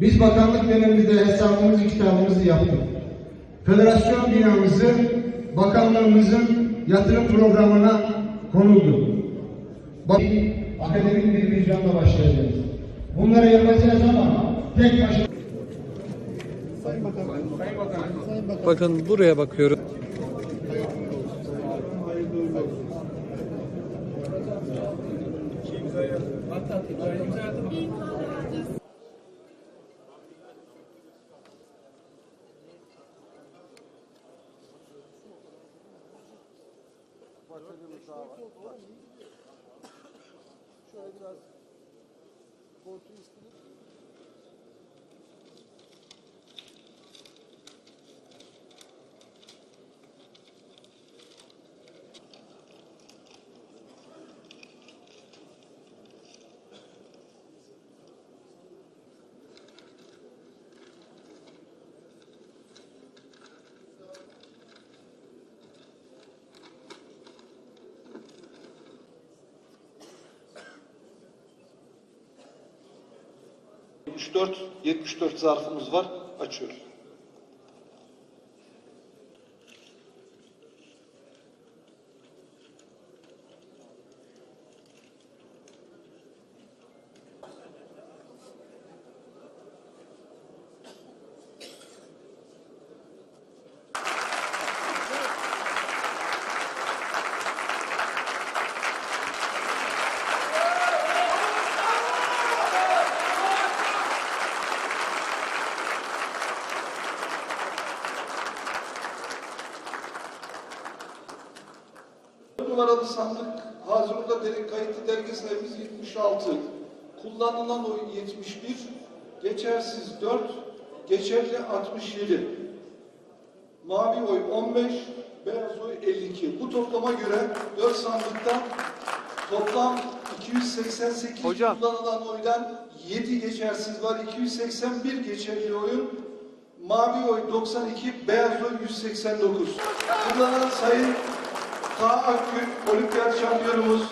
Biz bakanlık dönemimizde hesabımızı kitabımızı yaptık. Federasyon binamızı bakanlığımızın yatırım programına konuldu. Bak, akademik bir vizyonla başlayacağız. Bunları yapacağız ama tek başına Bakın buraya bakıyoruz. ...74, 74 zarfımız var. Açıyoruz. Numaralı sandık Hazırda derin kayıtlı dergi sayımız 76. Kullanılan oy 71, geçersiz 4, geçerli 67. Mavi oy 15, beyaz oy 52. Bu toplama göre 4 sandıktan toplam 288 Hocam. kullanılan oydan 7 geçersiz var. 281 geçerli oyun. Mavi oy 92, beyaz oy 189. Kullanan sayın K. Akgül, olimpiyat şampiyonumuz.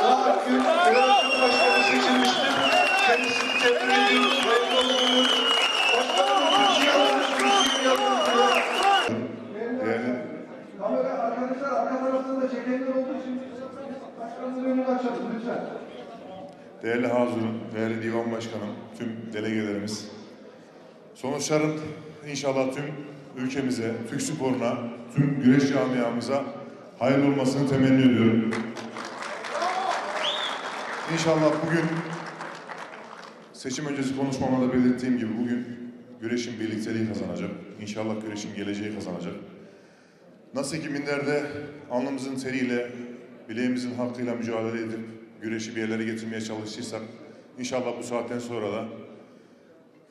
K. Akgül, federasyon başkanı seçilmiştir. Kendisini tebrik ediyoruz. Hayırlı olsun. Başkanım, Türkiye Kamera arkadaşlar arka tarafında da çekenler olduğu için başkanın önünü açalım lütfen. değerli Hazır'ın, değerli Divan Başkanım, tüm delegelerimiz. Sonuçların inşallah tüm ülkemize, Türk sporuna, tüm güreş camiamıza hayırlı olmasını temenni ediyorum. İnşallah bugün seçim öncesi konuşmamda belirttiğim gibi bugün güreşin birlikteliği kazanacak. İnşallah güreşin geleceği kazanacak. Nasıl ki minderde alnımızın teriyle, bileğimizin hakkıyla mücadele edip güreşi bir yerlere getirmeye çalıştıysak, inşallah bu saatten sonra da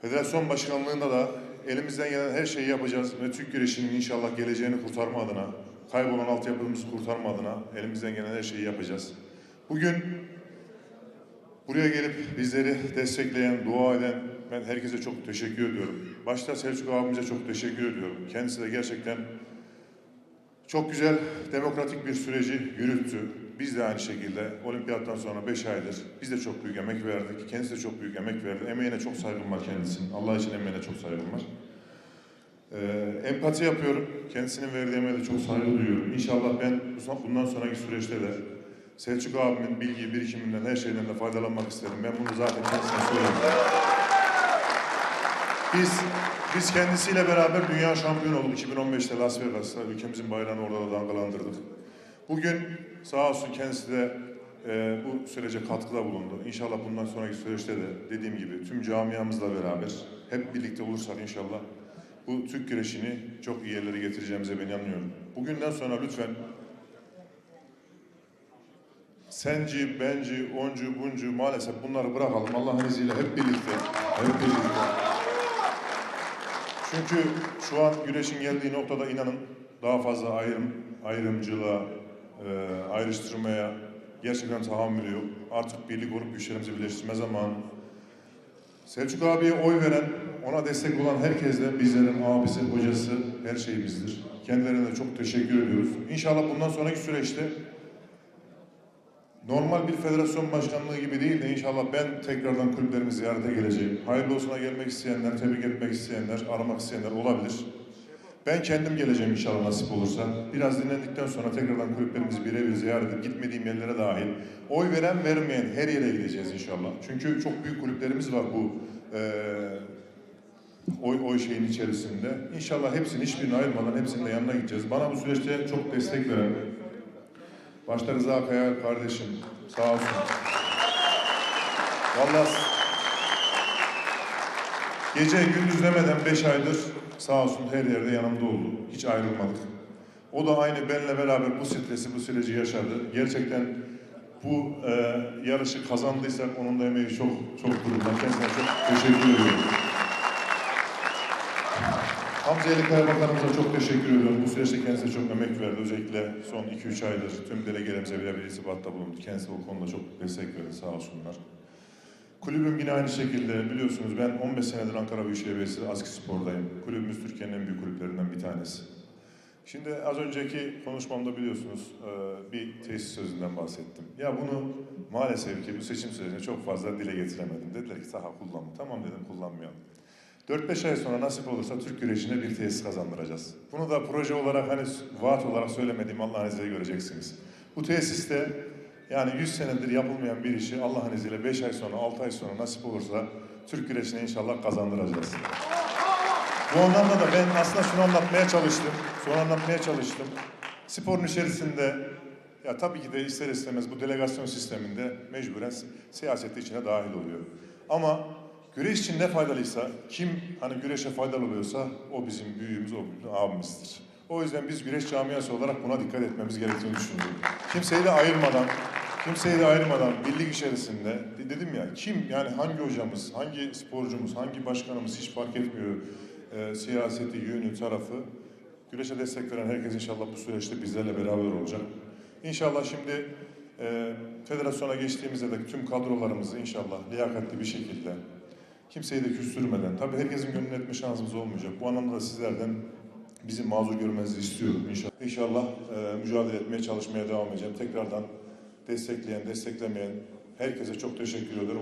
federasyon başkanlığında da elimizden gelen her şeyi yapacağız ve Türk güreşinin inşallah geleceğini kurtarma adına, kaybolan altyapımızı kurtarma adına elimizden gelen her şeyi yapacağız. Bugün Buraya gelip bizleri destekleyen, dua eden ben herkese çok teşekkür ediyorum. Başta Selçuk abimize çok teşekkür ediyorum. Kendisi de gerçekten çok güzel, demokratik bir süreci yürüttü. Biz de aynı şekilde olimpiyattan sonra beş aydır biz de çok büyük emek verdik. Kendisi de çok büyük emek verdi. Emeğine çok saygım var kendisinin. Allah için emeğine çok saygım var. Ee, empati yapıyorum. Kendisinin verdiği emeğe de çok saygı duyuyorum. İnşallah ben bu- bundan sonraki süreçte de Selçuk abimin bilgi birikiminden, her şeyden de faydalanmak isterim. Ben bunu zaten kendisine söyledim. Biz biz kendisiyle beraber dünya şampiyonu olduk 2015'te Las Vegas'ta. Ülkemizin bayrağını orada da dalgalandırdık. Bugün sağ olsun kendisi de e, bu sürece katkıda bulundu. İnşallah bundan sonraki süreçte de dediğim gibi tüm camiamızla beraber hep birlikte olursak inşallah bu Türk güreşini çok iyi yerlere getireceğimize ben inanıyorum. Bugünden sonra lütfen senci, benci, oncu, buncu maalesef bunları bırakalım. Allah'ın izniyle hep birlikte, hep birlikte. Çünkü şu an güreşin geldiği noktada inanın daha fazla ayrım, ayrımcılığa, e, ayrıştırmaya gerçekten tahammülü yok. Artık birlik olup güçlerimizi birleştirme zamanı. Selçuk abiye oy veren, ona destek olan herkes de bizlerin abisi, hocası, her şeyimizdir. Kendilerine de çok teşekkür ediyoruz. İnşallah bundan sonraki süreçte normal bir federasyon başkanlığı gibi değil de inşallah ben tekrardan kulüplerimi ziyarete geleceğim. Hayırlı olsuna gelmek isteyenler, tebrik etmek isteyenler, aramak isteyenler olabilir. Ben kendim geleceğim inşallah nasip olursa. Biraz dinlendikten sonra tekrardan kulüplerimizi birebir ziyaret edip gitmediğim yerlere dahil. Oy veren vermeyen her yere gideceğiz inşallah. Çünkü çok büyük kulüplerimiz var bu eee oy oy şeyin içerisinde. İnşallah hepsini hiçbirini ayırmadan hepsinin de yanına gideceğiz. Bana bu süreçte çok destek veren başta Rıza Kaya kardeşim sağ olsun. Vallahi gece gündüz demeden beş aydır sağ olsun her yerde yanımda oldu. Hiç ayrılmadık. O da aynı benle beraber bu stresi, bu süreci yaşadı. Gerçekten bu e, yarışı kazandıysak onun da emeği çok çok durumdan. Kendisine çok teşekkür ediyorum. Hamza Ali Kaya Bakanımıza çok teşekkür ediyorum. Bu süreçte kendisine çok emek verdi. Özellikle son 2-3 aydır tüm delegelerimize bile bir irtibatta bulundu. Kendisi bu konuda çok destek verdi sağ olsunlar. Kulübüm yine aynı şekilde biliyorsunuz ben 15 senedir Ankara Büyükşehir Belediyesi Aski Spor'dayım. Kulübümüz Türkiye'nin en büyük kulüplerinden bir tanesi. Şimdi az önceki konuşmamda biliyorsunuz e, bir tesis sözünden bahsettim. Ya bunu maalesef ki bu seçim sürecinde çok fazla dile getiremedim. Dediler ki saha kullanma. Tamam dedim kullanmayalım. 4-5 ay sonra nasip olursa Türk güreşine bir tesis kazandıracağız. Bunu da proje olarak hani vaat olarak söylemediğim Allah'ın izniyle göreceksiniz. Bu tesiste yani 100 senedir yapılmayan bir işi Allah'ın izniyle 5 ay sonra 6 ay sonra nasip olursa Türk güreşine inşallah kazandıracağız. Bu anlamda da ben aslında şunu anlatmaya çalıştım. Şunu anlatmaya çalıştım. Sporun içerisinde ya tabii ki de ister istemez bu delegasyon sisteminde mecburen si- siyaset de içine dahil oluyor. Ama güreş için ne faydalıysa, kim hani güreşe faydalı oluyorsa o bizim büyüğümüz, o abimizdir. O yüzden biz güreş camiası olarak buna dikkat etmemiz gerektiğini düşünüyorum. Kimseyi de ayırmadan, kimseyi de ayırmadan birlik içerisinde de- dedim ya kim yani hangi hocamız, hangi sporcumuz, hangi başkanımız hiç fark etmiyor e, siyaseti, yönü, tarafı. Güreşe destek veren herkes inşallah bu süreçte bizlerle beraber olacak. İnşallah şimdi e, federasyona geçtiğimizde de tüm kadrolarımızı inşallah liyakatli bir şekilde kimseyi de küstürmeden, tabii herkesin gönlünü etme şansımız olmayacak. Bu anlamda da sizlerden bizi mazur görmenizi istiyorum inşallah. İnşallah e, mücadele etmeye, çalışmaya devam edeceğim. Tekrardan destekleyen, desteklemeyen herkese çok teşekkür ederim.